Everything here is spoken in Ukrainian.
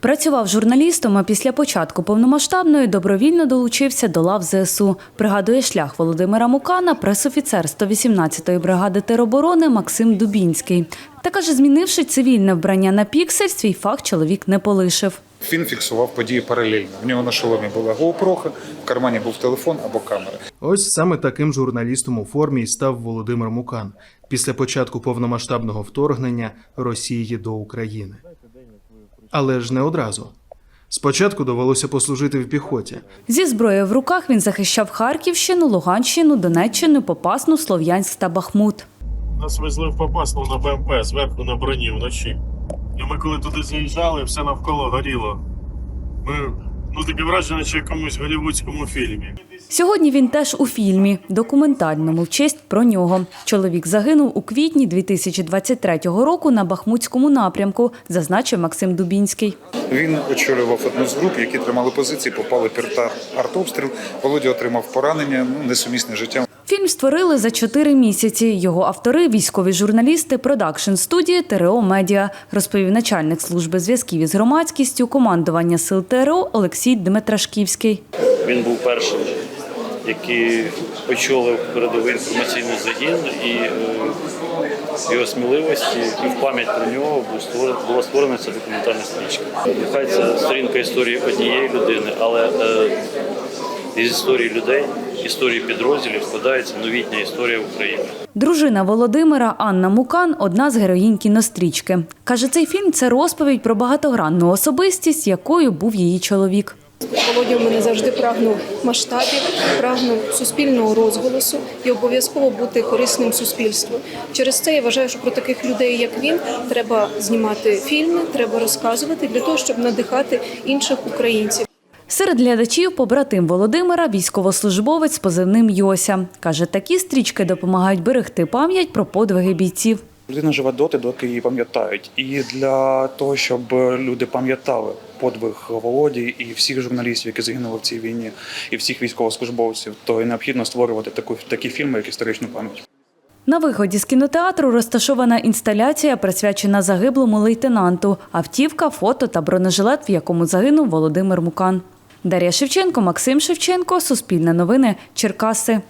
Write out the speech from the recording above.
Працював журналістом, а після початку повномасштабної добровільно долучився до лав ЗСУ. Пригадує шлях Володимира Мукана, пресофіцер 118-ї бригади тероборони Максим Дубінський. Та каже, змінивши цивільне вбрання на піксель, свій фах чоловік не полишив. Він фіксував події паралельно. В нього на шоломі була GoPro, в кармані був телефон або камера. Ось саме таким журналістом у формі і став Володимир Мукан після початку повномасштабного вторгнення Росії до України. Але ж не одразу. Спочатку довелося послужити в піхоті. Зі зброєю в руках він захищав Харківщину, Луганщину, Донеччину, Попасну, Слов'янськ та Бахмут. Нас везли в Попасну на БМП зверху на броні вночі. І ми коли туди заїжджали, все навколо горіло. Ми, ну таке враження, чи якомусь голівудському фільмі. Сьогодні він теж у фільмі документальному в честь про нього. Чоловік загинув у квітні 2023 року на Бахмутському напрямку, зазначив Максим Дубінський. Він очолював одну з груп, які тримали позиції, попали під артобстріл. Володя отримав поранення, ну несумісне з життям. Фільм створили за чотири місяці. Його автори військові журналісти продакшн студії ТРО Медіа, розповів начальник служби зв'язків із громадськістю командування сил ТРО Олексій Дмитрашківський. Він був першим, який очолив передовий інформаційний загін, і е, його сміливості і в пам'ять про нього була створена ця документальна стрічка. Нехай це сторінка історії однієї людини, але е, із історії людей, історії підрозділів складається новітня історія України. Дружина Володимира Анна Мукан одна з героїнь кінострічки. Каже, цей фільм це розповідь про багатогранну особистість, якою був її чоловік. Володя мене завжди прагнув масштабів, прагнув суспільного розголосу і обов'язково бути корисним суспільству. Через це я вважаю, що про таких людей, як він, треба знімати фільми, треба розказувати для того, щоб надихати інших українців. Серед глядачів побратим Володимира, військовослужбовець з позивним Йося. Каже, такі стрічки допомагають берегти пам'ять про подвиги бійців. Людина живе доти, доки її пам'ятають. І для того, щоб люди пам'ятали подвиг Володі і всіх журналістів, які загинули в цій війні, і всіх військовослужбовців, то і необхідно створювати таку такі фільми, як історичну пам'ять. На виході з кінотеатру розташована інсталяція, присвячена загиблому лейтенанту, автівка, фото та бронежилет, в якому загинув Володимир Мукан. Дар'я Шевченко, Максим Шевченко, Суспільне новини, Черкаси.